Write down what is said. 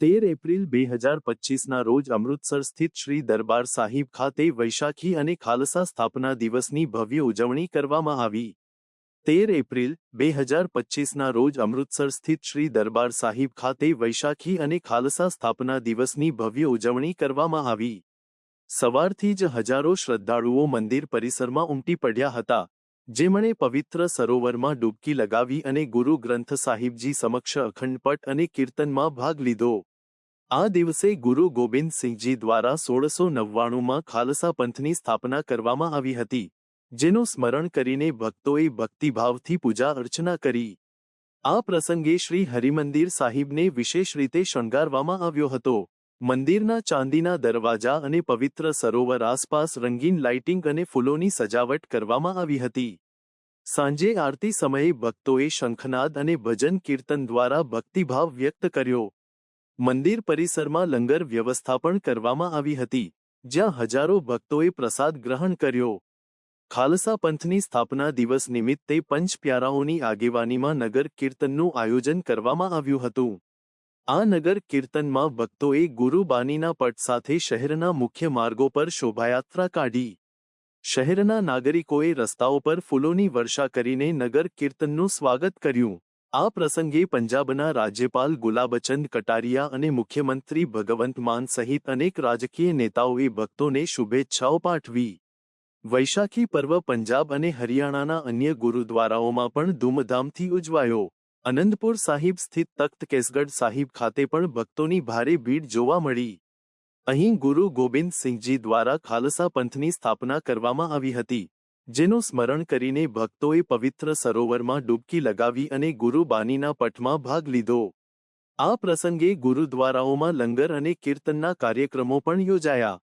તેર એપ્રિલ બે હજાર પચીસના રોજ અમૃતસર સ્થિત શ્રી દરબાર સાહિબ ખાતે વૈશાખી અને ખાલસા સ્થાપના દિવસની ભવ્ય ઉજવણી કરવામાં આવી. તેર એપ્રિલ બે હજાર પચીસના રોજ અમૃતસર સ્થિત શ્રી દરબાર સાહિબ ખાતે વૈશાખી અને ખાલસા સ્થાપના દિવસની ભવ્ય ઉજવણી કરવામાં આવી. સવારથી જ હજારો શ્રદ્ધાળુઓ મંદિર પરિસરમાં ઉમટી પડ્યા હતા. જેમણે પવિત્ર સરોવરમાં ડૂબકી લગાવી અને ગુરુ ગ્રંથ સાહિબજી સમક્ષ અખંડપટ અને કીર્તનમાં ભાગ લીધો. આ દિવસે ગુરુ ગોબિંદસિંહજી દ્વારા સોળસો નવ્વાણુંમાં ખાલસા પંથની સ્થાપના કરવામાં આવી હતી, જેનું સ્મરણ કરીને ભક્તોએ ભક્તિભાવથી પૂજા અર્ચના કરી. આ પ્રસંગે શ્રી હરિમંદિર સાહિબને વિશેષ રીતે શણગારવામાં આવ્યો હતો. મંદિરના ચાંદીના દરવાજા અને પવિત્ર સરોવર આસપાસ રંગીન લાઇટિંગ અને ફૂલોની સજાવટ કરવામાં આવી હતી. સાંજે આરતી સમયે ભક્તોએ શંખનાદ અને ભજન કીર્તન દ્વારા ભક્તિભાવ વ્યક્ત કર્યો. મંદિર પરિસરમાં લંગર વ્યવસ્થા પણ કરવામાં આવી હતી, જ્યાં હજારો ભક્તોએ પ્રસાદ ગ્રહણ કર્યો. ખાલસા પંથની સ્થાપના દિવસ નિમિત્તે પંચ પ્યારાઓની આગેવાનીમાં નગર કીર્તનનું આયોજન કરવામાં આવ્યું હતું. આ નગર કીર્તનમાં ભક્તોએ ગુરુબાનીના પટ સાથે શહેરના મુખ્ય માર્ગો પર શોભાયાત્રા કાઢી. શહેરના નાગરિકોએ રસ્તાઓ પર ફૂલોની વર્ષા કરીને નગર કીર્તનનું સ્વાગત કર્યું. આ પ્રસંગે પંજાબના રાજ્યપાલ ગુલાબચંદ કટારિયા અને મુખ્યમંત્રી ભગવંત માન સહિત અનેક રાજકીય નેતાઓએ ભક્તોને શુભેચ્છાઓ પાઠવી. વૈશાખી પર્વ પંજાબ અને હરિયાણાના અન્ય ગુરુદ્વારાઓમાં પણ ધૂમધામથી ઉજવાયો. અનંતપુર સાહિબ સ્થિત તખ્ત કેસગઢ સાહિબ ખાતે પણ ભક્તોની ભારે ભીડ જોવા મળી. અહીં ગુરુ ગોબિંદસિંહજી દ્વારા ખાલસા પંથની સ્થાપના કરવામાં આવી હતી, જેનું સ્મરણ કરીને ભક્તોએ પવિત્ર સરોવરમાં ડૂબકી લગાવી અને ગુરુ બાનીના પઠમાં ભાગ લીધો. આ પ્રસંગે ગુરુદ્વારાઓમાં લંગર અને કીર્તનના કાર્યક્રમો પણ યોજાયા.